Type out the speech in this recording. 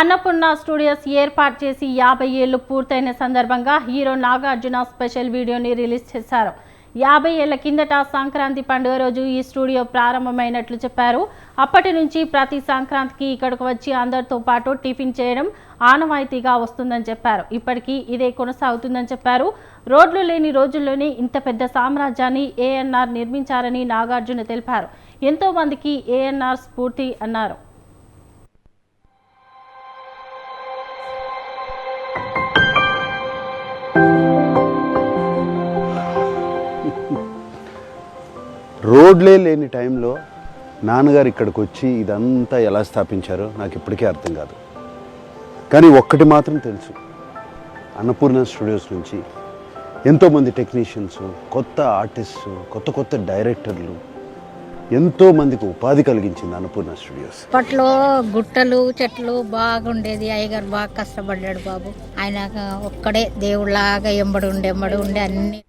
Annapurna studios ఏర్పాటు చేసి యాభై ఏళ్ళు పూర్తయిన సందర్భంగా హీరో నాగార్జున స్పెషల్ వీడియోని రిలీజ్ చేశారు. యాభై ఏళ్ళ కిందట సంక్రాంతి పండుగ రోజు ఈ స్టూడియో ప్రారంభమైనట్లు చెప్పారు. అప్పటి నుంచి ప్రతి సంక్రాంతికి ఇక్కడికి వచ్చి అందరితో పాటు టిఫిన్ చేయడం ఆనవాయితీగా వస్తుందని చెప్పారు. ఇప్పటికీ ఇదే కొనసాగుతుందని చెప్పారు. రోడ్లు లేని రోజుల్లోనే ఇంత పెద్ద సామ్రాజ్యాన్ని ఏఎన్ఆర్ నిర్మించారని నాగార్జున తెలిపారు. ఎంతో మందికి ఏఎన్ఆర్ స్ఫూర్తి అన్నారు. రోడ్లే లేని టైంలో నాన్నగారు ఇక్కడికి వచ్చి ఇదంతా ఎలా స్థాపించారో నాకు ఇప్పటికీ అర్థం కాదు. కానీ ఒక్కటి మాత్రం తెలుసు. అన్నపూర్ణ స్టూడియోస్ నుంచి ఎంతోమంది టెక్నీషియన్స్ కొత్త ఆర్టిస్ట్స్ కొత్త కొత్త డైరెక్టర్లు ఎంతో మందికి ఉపాధి కలిగించింది అన్నపూర్ణ స్టూడియోస్. అప్పట్లో గుట్టలు చెట్లు బాగుండేది. అయ్యగారు బాగా కష్టపడ్డాడు బాబు. ఆయన ఒక్కడే దేవుళ్ళలాగా ఎంబడి ఉండి ఎంబడి ఉండి అన్ని